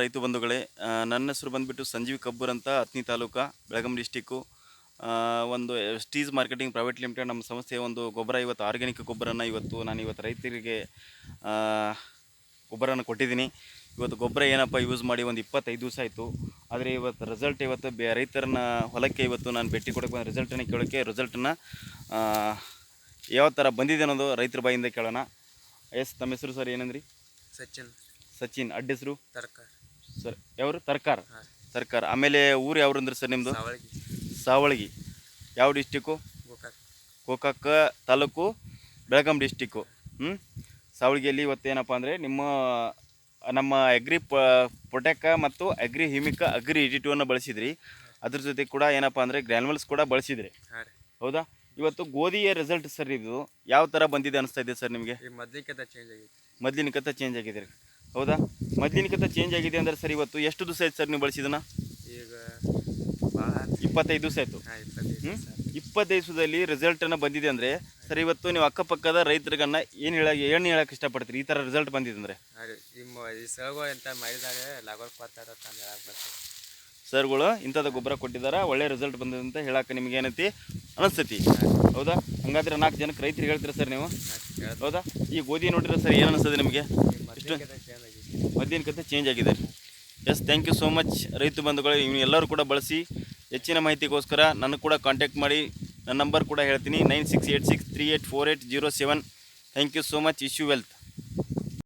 ರೈತ ಬಂಧುಗಳೇ. ನನ್ನ ಹೆಸರು ಬಂದುಬಿಟ್ಟು ಸಂಜೀವ್ ಕಬ್ಬೂರ್ ಅಂತ ಅತ್ನಿ ತಾಲೂಕು, ಬೆಳಗಾಂ ಡಿಸ್ಟಿಕ್ಕು ಒಂದು ಸ್ಟೀಸ್ ಮಾರ್ಕೆಟಿಂಗ್ ಪ್ರೈವೇಟ್ ಲಿಮಿಟೆಡ್ ನಮ್ಮ ಸಂಸ್ಥೆಯ ಒಂದು ಗೊಬ್ಬರ, ಇವತ್ತು ಆರ್ಗ್ಯಾನಿಕ್ ಗೊಬ್ಬರನ ಇವತ್ತು ನಾನು ಇವತ್ತು ರೈತರಿಗೆ ಗೊಬ್ಬರನ ಕೊಟ್ಟಿದ್ದೀನಿ. ಇವತ್ತು ಗೊಬ್ಬರ ಏನಪ್ಪ ಯೂಸ್ ಮಾಡಿ ಒಂದು ಇಪ್ಪತ್ತೈದು ದಿವಸ ಆಯಿತು. ಆದರೆ ಇವತ್ತು ರಿಸಲ್ಟ್ ಇವತ್ತು ಬೆ, ರೈತರನ್ನ ಹೊಲಕ್ಕೆ ಇವತ್ತು ನಾನು ಭೇಟಿ ಕೊಡೋಕೆ ಬಂದ. ರಿಸಲ್ಟನ್ನು ಕೇಳೋಕ್ಕೆ ರಿಸಲ್ಟನ್ನು ಯಾವ ಥರ ಬಂದಿದೆ ಅನ್ನೋದು ರೈತರ ಬಾಯಿಂದ ಕೇಳೋಣ. ಎಸ್, ತಮ್ಮ ಹೆಸರು ಸರ್, ಏನಂದ್ರಿ? ಸಚಿನ್. ಸಚಿನ್ ಅಡ್ಡ ಹೆಸರು? ತರಕಾರಿ. ಸರ್ ಯಾವ್ರು? ತರ್ಕಾರ್? ಹಾಂ. ತರ್ಕಾರ್. ಆಮೇಲೆ ಊರು ಅಂದ್ರೆ ಸರ್ ನಿಮ್ಮದು ಸಾವಳಗಿ. ಸಾವಳಗಿ. ಯಾವ ಡಿಸ್ಟಿಕ್ಕು ಗೋಕಾಕ್. ಗೋಕಾಕ ತಾಲೂಕು ಬೆಳಗಾಂ ಡಿಸ್ಟಿಕ್ಕು ಹ್ಞೂ ಸಾವಳಗಿಯಲ್ಲಿ ಇವತ್ತೇನಪ್ಪ ಅಂದರೆ ನಿಮ್ಮ ನಮ್ಮ ಅಗ್ರಿ ಪ ಪೊಟೆಕ ಮತ್ತು ಅಗ್ರಿ ಹಿಮಿಕ ಅಗ್ರಿ ಇಡಿಟಿವನ್ನು ಬಳಸಿದ್ರಿ. ಅದ್ರ ಜೊತೆ ಕೂಡ ಏನಪ್ಪ ಅಂದರೆ ಗ್ರ್ಯಾನ್ಯುವಲ್ಸ್ ಕೂಡ ಬಳಸಿದ್ರಿ. ಹಾಂ ರೀ. ಹೌದಾ? ಇವತ್ತು ಗೋಧಿಯ ರಿಸಲ್ಟ್ ಸರ್ ಇದು. ಯಾವ ಥರ ಬಂದಿದೆ ಅನಿಸ್ತಾ ಇದೆ ಸರ್ ನಿಮಗೆ? ಮೊದಲಿನ ಕಥ ಚೇಂಜ್ ಆಗಿದೆ ಮೊದಲಿನ ಕಥೆ ಚೇಂಜ್ ಆಗಿದೆ ರೀ ಹೌದಾ? ಮೊದಲಿನಕ್ಕಿಂತ ಚೇಂಜ್ ಆಗಿದೆ ಅಂದರೆ ಸರ್ ಇವತ್ತು ಎಷ್ಟು ದಿವಸ ಆಯ್ತು ಸರ್ ನೀವು ಬಳಸಿದನ ಈಗ ಇಪ್ಪತ್ತೈದು ದಿವಸ ಆಯಿತು. ಹ್ಞೂ ಇಪ್ಪತ್ತೈದು ದಿವಸದಲ್ಲಿ ರಿಸಲ್ಟನ್ನು ಬಂದಿದೆ ಅಂದರೆ ಸರ್ ಇವತ್ತು ನೀವು ಅಕ್ಕಪಕ್ಕದ ರೈತರಿಗನ್ನ ಏನು ಹೇಳ ಏನು ಹೇಳಕ್ಕೆ ಇಷ್ಟಪಡ್ತೀರಿ? ಈ ಥರ ರಿಸಲ್ಟ್ ಬಂದಿದೆ ಅಂದರೆ. ಸರ್ಗಳು ಇಂಥದ್ದು ಗೊಬ್ಬರ ಕೊಟ್ಟಿದ್ದಾರೆ ಒಳ್ಳೆ ರಿಸಲ್ಟ್ ಬಂದಿದೆ ಅಂತ ಹೇಳಕ್ಕೆ ನಿಮ್ಗೆ ಏನೈತಿ? ಅನಿಸ್ತೈತಿ ಹೌದಾ? ಹಂಗಾದ್ರೆ ನಾಲ್ಕು ಜನಕ್ಕೆ ರೈತರು ಹೇಳ್ತೀರಾ ಸರ್ ನೀವು? ಹೌದಾ? ಈ ಗೋಧಿ ನೋಡಿದ್ರೆ ಸರ್ ಏನು ಅನಿಸ್ತದೆ ನಿಮಗೆ? ಈಗ ಮೊದ್ಲಿಕ್ಕಿಂತ ಚೇಂಜ್ ಆಗಿದೆ yes thank you so much ರೈತ ಬಂಧುಗಳು. ಇವ್ನು ಎಲ್ಲರೂ ಕೂಡ ಬಳಸಿ ಹೆಚ್ಚಿನ ಮಾಹಿತಿಗೋಸ್ಕರ ನನಗೆ ಕೂಡ ಕಾಂಟ್ಯಾಕ್ಟ್ ಮಾಡಿ. ನನ್ನ ನಂಬರ್ ಕೂಡ ಹೇಳ್ತೀನಿ nine six eight six three eight four eight zero seven thank you so much issue wealth